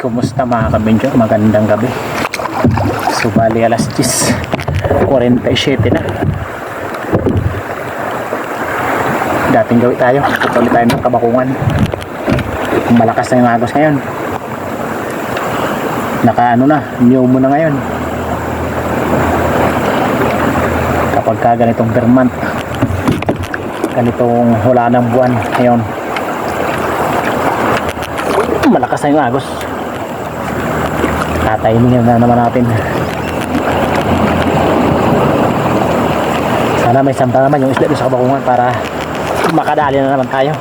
Kumusta mga kabinjo? Magandang gabi. So bali alas 10. 47 na. Dating gawin tayo. Tutuloy tayo ng kabakungan. Malakas na yung agos ngayon. Naka ano na, new mo na ngayon. Kapag ka ganitong Vermont, ganitong wala ng buwan ngayon, malakas na yung agos tatayimingin na naman natin. Sana may sampa naman yung isla doon sa kabakungan para makadali na naman tayo.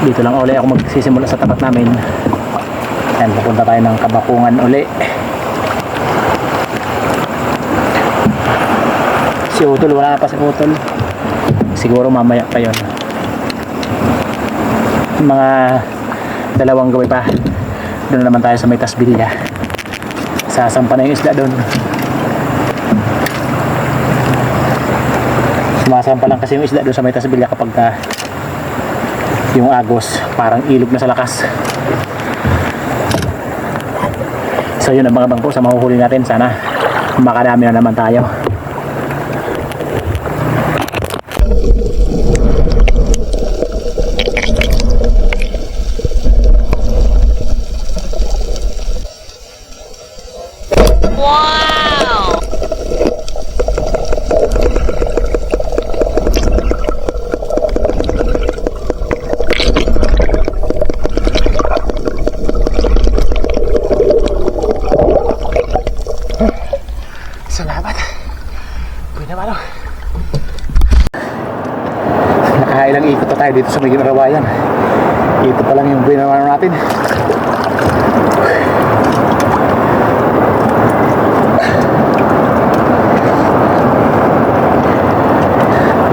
Dito lang uli ako magsisimula sa tapat namin. Yan pupunta tayo ng kabakungan uli. Si Utol wala pa si Utol. Siguro mamaya pa yon mga dalawang gawin pa. Doon naman tayo sa may tasbilya. Sasampa na yung isda doon. Sumasampa lang kasi yung isda doon sa may tasbilya kapag ka yung agos parang ilog na sa lakas. So yun ang mga bangko sa mahuhuli natin. Sana makadami na naman tayo tayo dito sa may ginarawayan. Ito pa lang yung ginawa natin.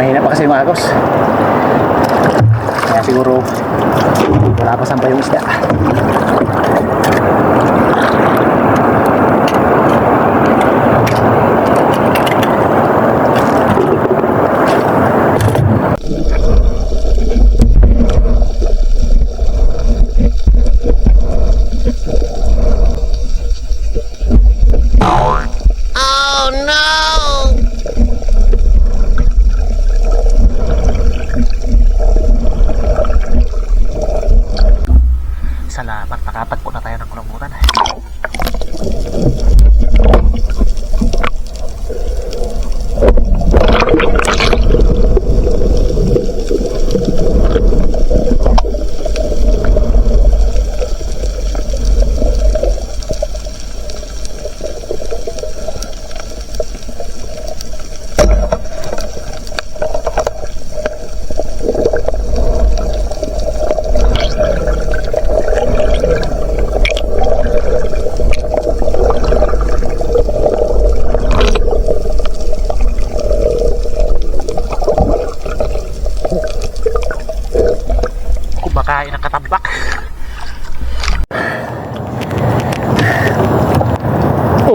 Mahina pa kasi yung agos. Kaya siguro wala pa sampa yung isda. Nakatagpo na tayo ng kulambutan.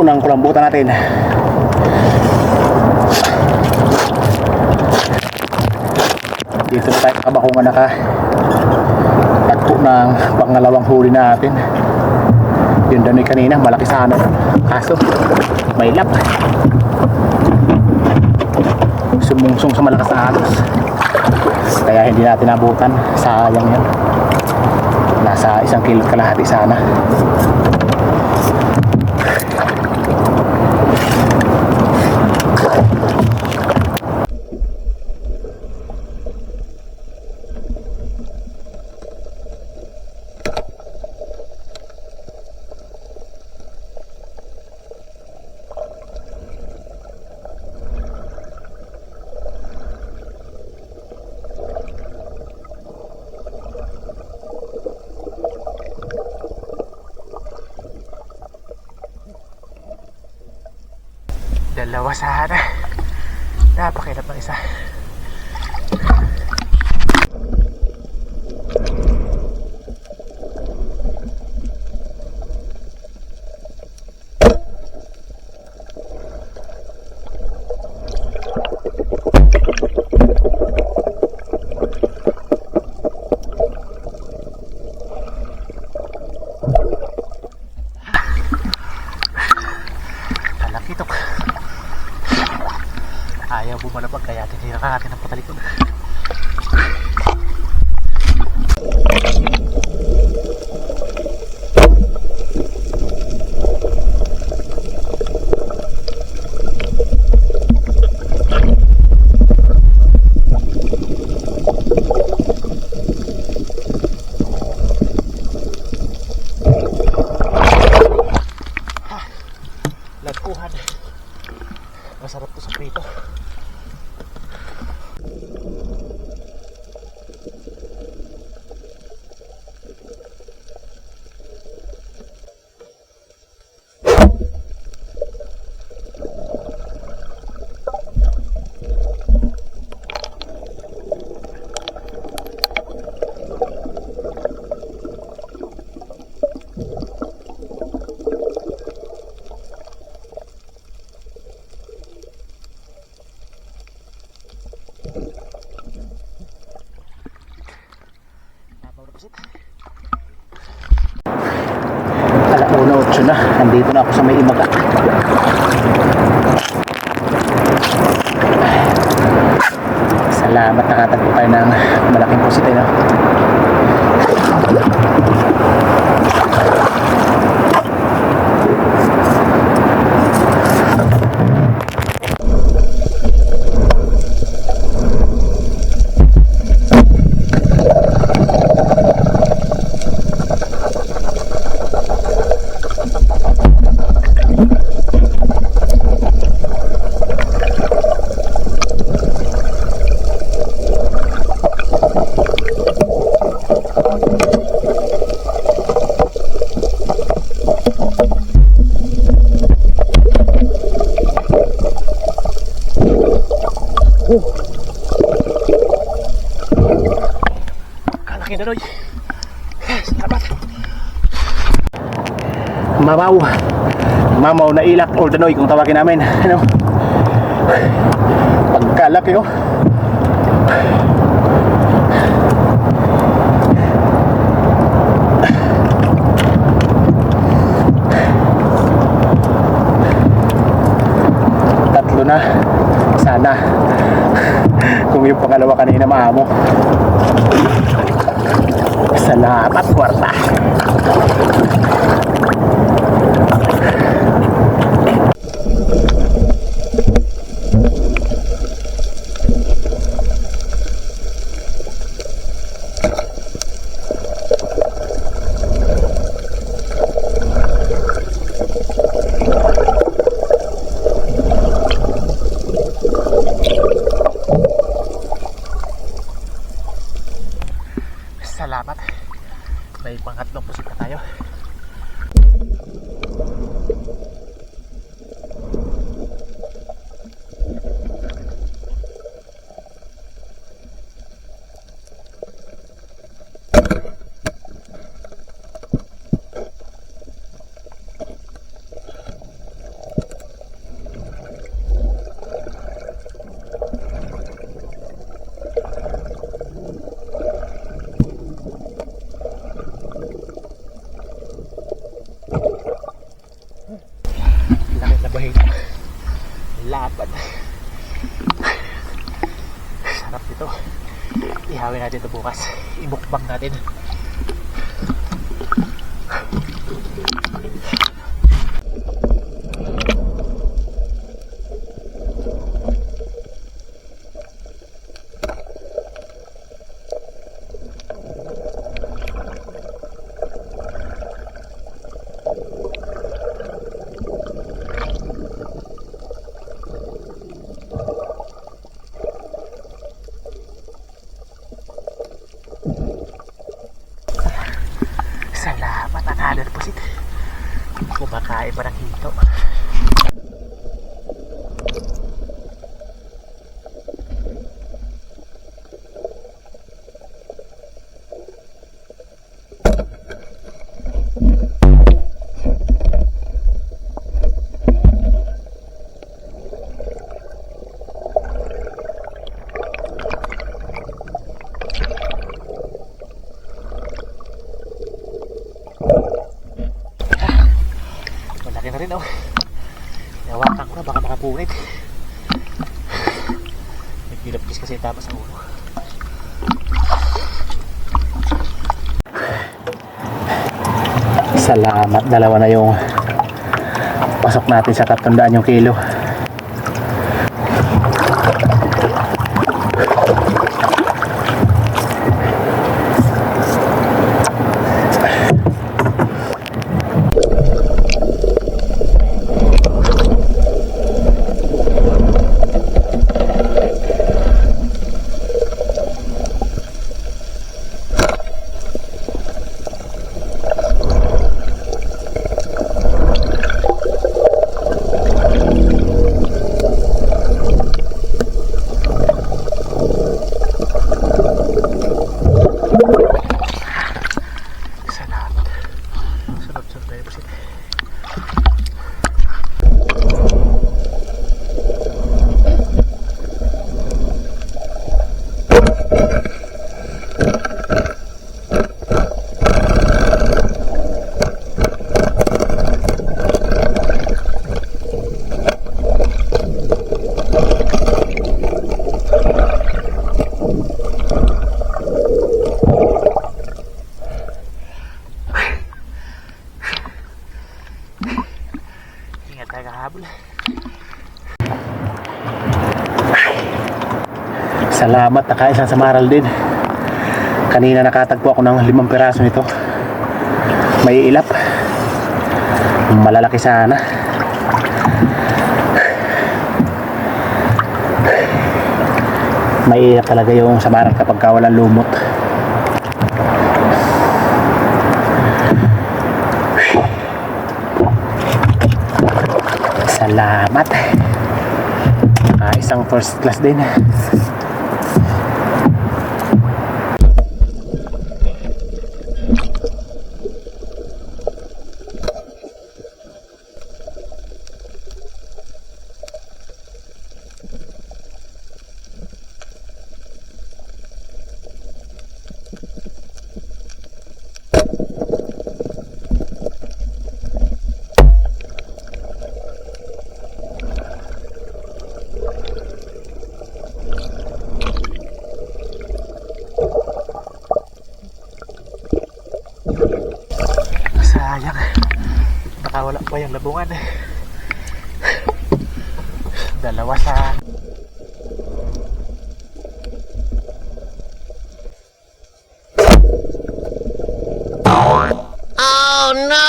Unang kulambutan natin. Dito na tayo kabakungan naka tagpo ng pangalawang huli natin. Yung danoy kanina, malaki sana. Kaso, may lap. Sumungsong sa malakas na agos. Kaya hindi natin nabutan. Sayang yan. Nasa isang kilo kalahati sana. Dalawa sana. Napakilap ng isa. Kaya tinira ka natin ang patalikod. Lagkuhan. Masarap to sa prito. Nabaw na pasit. Alauna 8 na. Nandito na ako sa may imaga. Salamat nakatagpo tayo ng malaking pusit eh, no? Kalaki na, Noy. Salamat. Mamaw. Mamaw na ilak or danoy kung tawagin namin. Ano? Pagkalaki oh. Tatlo na. Sana. Kung yung pangalawa kanina maamo. Salamat, kwarta. Salamat. May pangatlong pusit na tayo. Laki na bahin. Lapad. Sarap dito. Ihawin natin ito bukas. Ibukbang natin. Salamat ang halan pusit. Kumakain pa ng Malaki na rin oh. Nawakan ko na baka makapunit. Dilapis kasi tapos sa ulo. Salamat, dalawa na yung pasok natin sa katundaan yung kilo. Tayo kahabol. Salamat, nakaisang sa maral din. Kanina nakatagpo ako ng limang piraso nito. May ilap. Malalaki sana. May ilap talaga yung sa maral kapag ka walang lumot. Salamat. Ah, isang first class din. Sayang. Baka wala pa yung labungan eh. Dalawa sa... Oh no!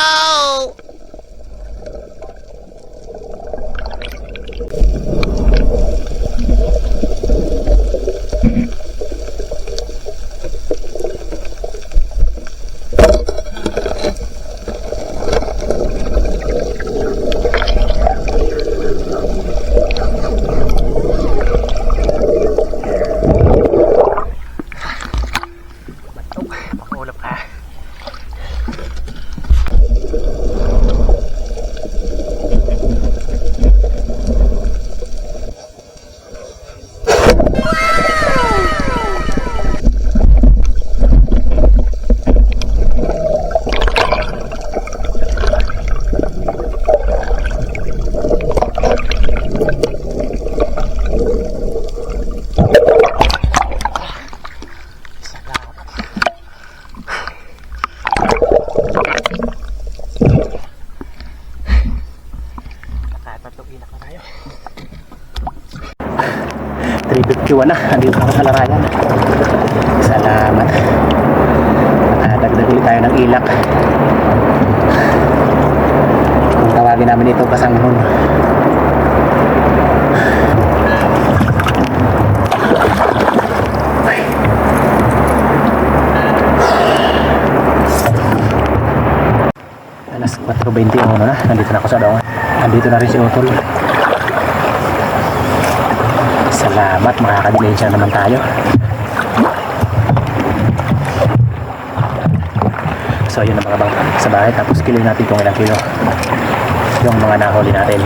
Batok. Pakulap ka. Salamat. Nakatatlong ilak na tayo. 351 na. Andito na ako sa larayan. Salamat. Nakadagdag ulit tayo ng ilak. Kung tawagin namin ito kasanghon. Alas 4.21 na. Nandito na ako sa daungan. Nandito na rin si Utol. Salamat. Makakadilensya naman tayo. So yun ang mga bang sa bahay. Tapos kilo natin kung ilang kilo. Yung mga nahuli natin.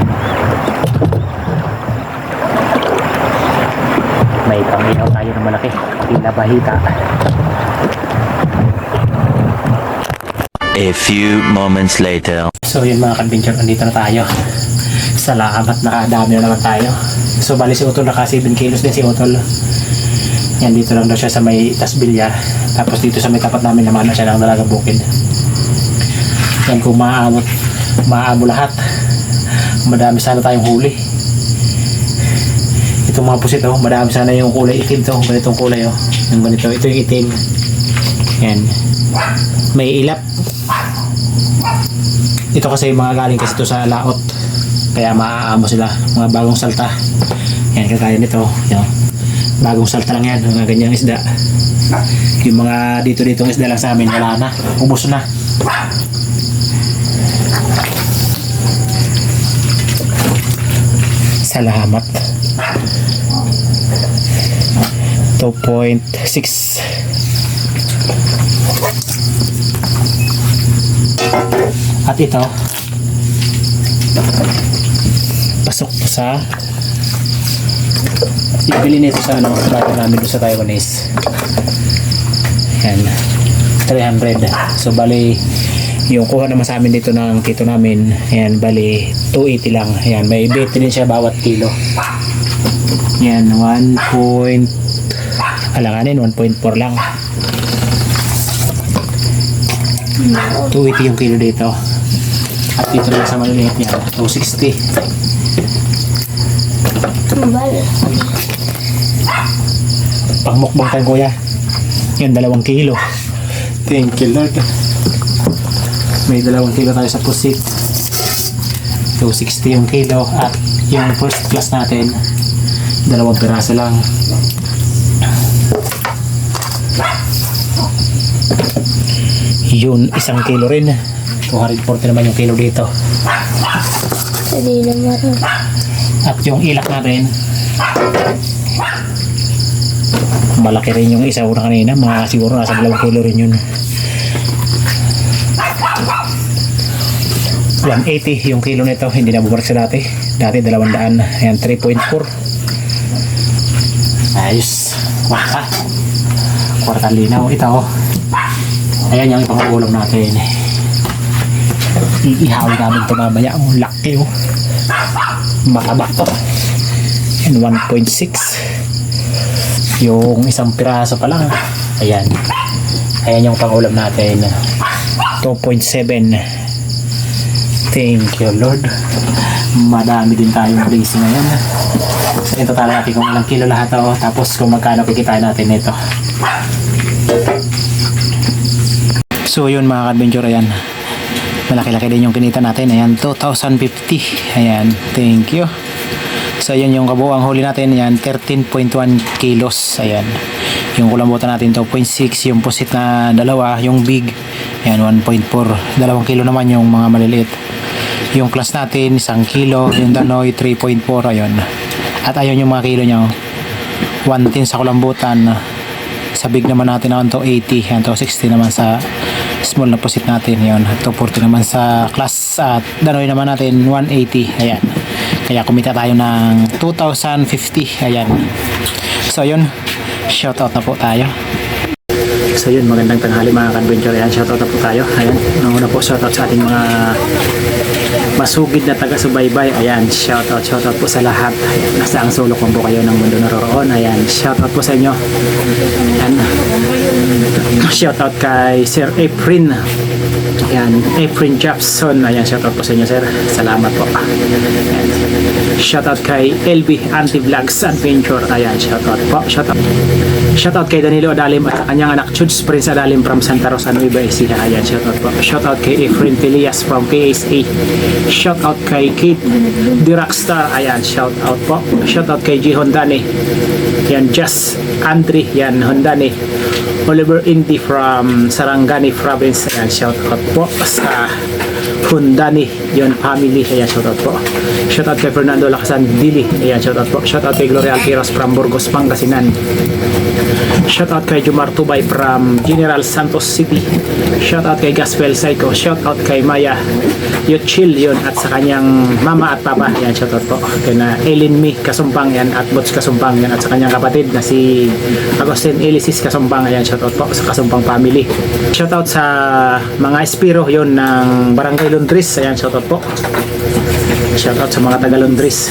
May pang-ihaw tayo ng malaki. Pinabahita. A few moments later. So yun mga kadventure, andito na tayo. Salamat, nakadami na naman tayo. So bali si Utol naka 7 kilos din si Utol. Yan dito lang daw siya sa may Tasbilya. Tapos dito sa may tapat namin naman na siya ng Dalaga Bukid. Yan kung maaabot, maaabo lahat. Madami sana tayong huli. Itong mga pusit oh, madami sana yung kulay itim to. Ganitong kulay oh. Yung ganito, ito yung itim. Yan. May ilap. Ito kasi mga galing kasi ito sa laot. Kaya maaamo sila. Mga bagong salta. Yan, kagaya nito. Yan. Bagong salta lang yan. Mga ganyang isda. Yung mga dito-dito isda lang sa amin, wala na. Ubus na. Salamat. 2.6 At ito pasok to sa ibili nito sa ano bago namin sa Taiwanese. Yan 300 so bali yung kuha naman sa amin dito ng kito namin yan bali 280 lang. Yan may 20 din siya bawat kilo. Yan 1 point alanganin 1.4 lang. 280 yung kilo dito. At dito naman sa maliliit niya 260 pangmukbang tayo kuya. Yan dalawang kilo. Thank you lord. May dalawang kilo tayo sa pusit. 260 yung kilo at yung first class natin dalawang piraso lang. Yun isang kilo rin. 240 naman yung kilo dito. Hindi naman. at yung ilak natin malaki rin yung isa una kanina. Mga siguro nasa dalawang kilo rin yun. 180 yung kilo nito. Hindi na bumalik sa dati. Dati 200 ayan 3.4 ayos. Waka kwarta linaw. Ito oh. ayan yung ipangulam natin iihaw namin ito mamaya ang laki oh. Mataba to and 1.6 yung isang piraso pa lang. Ayan. Ayan yung pangulam natin. 2.7 thank you lord. Madami din tayong blessing ngayon. So ito tala natin kung ilang kilo lahat oh, tapos kung magkano kikitain natin ito. So yun mga adventure ayan. Malaki-laki din yung kinita natin. Ayan 2,050 ayan thank you so ayan yung kabuang huli natin ayan 13.1 kilos. Ayan. Yung kulambutan natin 2.6 yung pusit na dalawa yung big ayan 1.4 dalawang kilo naman yung mga maliliit. Yung class natin isang kilo. Yung danoy 3.4 ayun at ayun yung mga kilo nyo. 110 sa kulambutan. Sa big naman natin naman to 80 yan to 60 naman sa small na pusit natin. Yun 240 naman sa class. At danoy naman natin 180 ayan kaya kumita tayo ng 2,050 ayan so yun shoutout na po tayo So yun, magandang tanghali mga ka-adventure. Ayan, shoutout na po tayo. Ayan, una po shoutout sa ating mga masugid na taga-subaybay. Ayan, shoutout, shoutout po sa lahat. Ayan, nasa ang sulok po kayo ng mundo naroroon. Ayan, shoutout po sa inyo. Ayan, shoutout kay Sir Efrin. Ayan, Efrin Japson. Ayan, shoutout po sa inyo, sir. Salamat po. Ayan. Shoutout kay LB Anti-Vlogs Adventure. Ayan, shoutout po. Shoutout. Shoutout kay Danilo Adalim at kanyang anak Chuds Prince Adalim from Santa Rosa Nueva Ecija. Ayan, shoutout po. Shoutout kay Efren Pilias from KSA. Shoutout kay Kate The Rockstar. Ayan, shoutout po. Shoutout kay G Hondani. Yan, Just Andre. Yan, Hondani. Oliver Indy from Sarangani Province. Ayan, shoutout po sa Hundani, yon family. Ayan, shoutout po. Shoutout kay Fernando Lakasan Dili. Ayan, shoutout po. Shoutout kay Gloria Alquiros from Burgos, Pangasinan. Shoutout kay Jumar Tubay from General Santos City. Shoutout kay Gaspel Psycho. Shoutout kay Maya Yochil yun at sa kanyang mama at papa. Yan, shoutout po. Kay na Eileen Mi Kasumpang yan at Bots Kasumpang yan at sa kanyang kapatid na si Agustin Elisis Kasumpang. Yan, shoutout po sa Kasumpang family. Shoutout sa mga espiro yun ng Barangay Lundris. Ayan, shoutout po. Shoutout sa mga taga Lundris.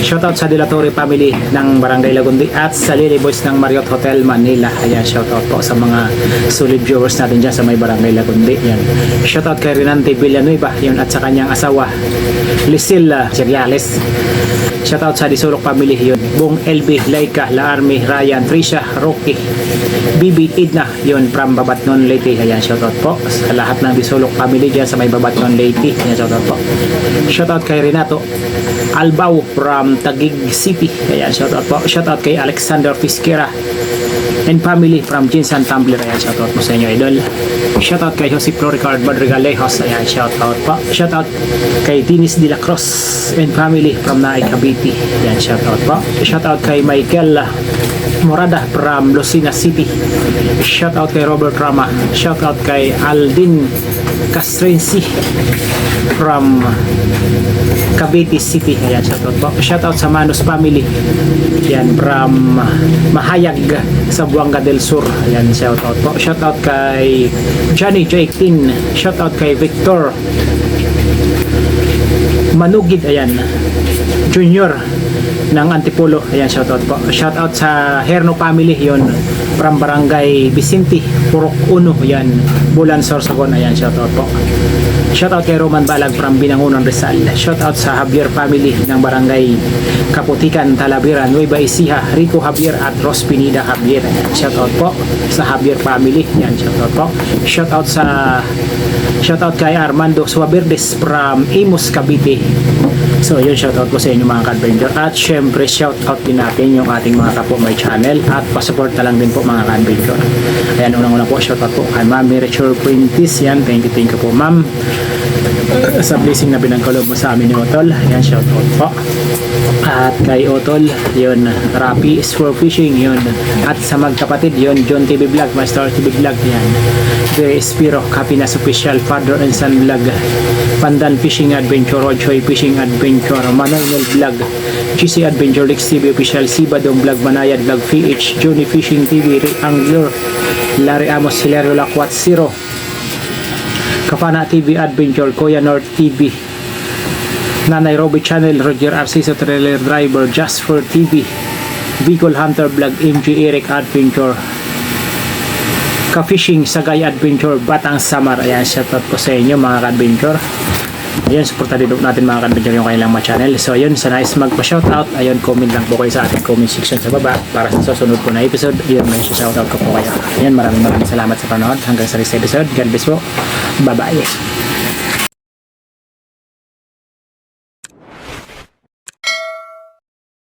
Shoutout sa Dilatore family ng Barangay Lagundi at sa Lily Boys ng Marriott Hotel Manila. Ayan, shoutout po sa mga solid viewers natin dyan sa may Barangay Lagundi. Yan. Shoutout kay Renante Villanueva yun, at sa kanyang asawa Lisila Cereales. Shoutout sa Disulok family yun. Bong LB, Laika, La Army, Ryan, Trisha, Rocky, Bibi, Idna yun from Babatnon Leyte. Ayan, shoutout po sa lahat ng Disulok family dyan sa may Babatnon Leyte. Ayan, shoutout po. Shoutout kay Renato Albao from Taguig City. Ayan, shoutout po. Shoutout kay Alexander Fisquera and family from Jinsan Tumbler. Ayan, shoutout po sa inyo, idol. Shoutout kay Jose Floricard Badrigalejos. Ayan, shoutout po. Shoutout kay Dinis De La Cruz and family from Naay Cavite. Ayan, shoutout po. Shoutout kay Michael Morada from Lucena City. Shoutout kay Robert Rama. Shoutout kay Aldin Castrensi from Cavite City. Ayan, shoutout po. Shoutout sa Manus family. Yan, from Mahayag sa Buanga del Sur. Ayan, shoutout po. Shoutout kay Johnny J18. Shoutout kay Victor Manugid. Ayan, Junior ng Antipolo. Ayan, shoutout po. Shoutout sa Herno family. yon from Barangay Vicente, Purok Uno. Ayan, Bulan Sorsogon. Ayan, shoutout po. Shoutout kay Roman Balag from Binangonan Rizal. Shoutout sa Javier family ng Barangay Kaputikan, Talavera, Nueva Ecija, Rico Javier at Ros Pinida Javier. Shoutout po sa Javier family. Yan, shoutout po. Shoutout sa Shoutout kay Armando Suaverdes from Imus, Cavite. So, yun, shoutout ko sa inyo mga ka-adventure. At syempre, shoutout din natin yung ating mga kapo may channel. At pasupport na lang din po mga ka-adventure. Ayan, unang-una po, shoutout po kay Ma'am Mirature Quintis. Yan, thank you, thank you po ma'am. Sa blessing na binangkalob mo sa amin ni Otol. Ayan, shoutout po. At kay Otol, yun, Rapi Sport Fishing, yun. At sa magkapatid, yun, John TV Vlog, Master TV Vlog, yan. The Spiro, Kapinas Official, Father and Son Vlog, Pandan Fishing Adventure, Rochoy Fishing Adventure, Manuel Vlog, GC Adventure, Lex TV Official, Sibadong Vlog, Manayad Vlog, PH, Johnny Fishing TV, Rick Angler, Larry Amos, Hilario Lakwat, Zero, Kapana TV Adventure, Kuya North TV, Nanay Roby Channel, Roger Arciso Trailer Driver, Just for TV, Bicol Hunter Vlog, MG Eric Adventure, Ka-Fishing, Sagay Adventure, Batang Samar. Ayan, shoutout po sa inyo mga ka-adventure. Ayun, supportan din natin mga ka-adventure yung kanilang mga channel. So, ayun, sa nice magpa-shoutout, ayun, comment lang po kayo sa ating comment section sa baba para sa susunod po na episode. Ayun, may shoutout ko po kayo. Ayun, maraming maraming salamat sa panonood. Hanggang sa next episode. God bless po. Bye-bye.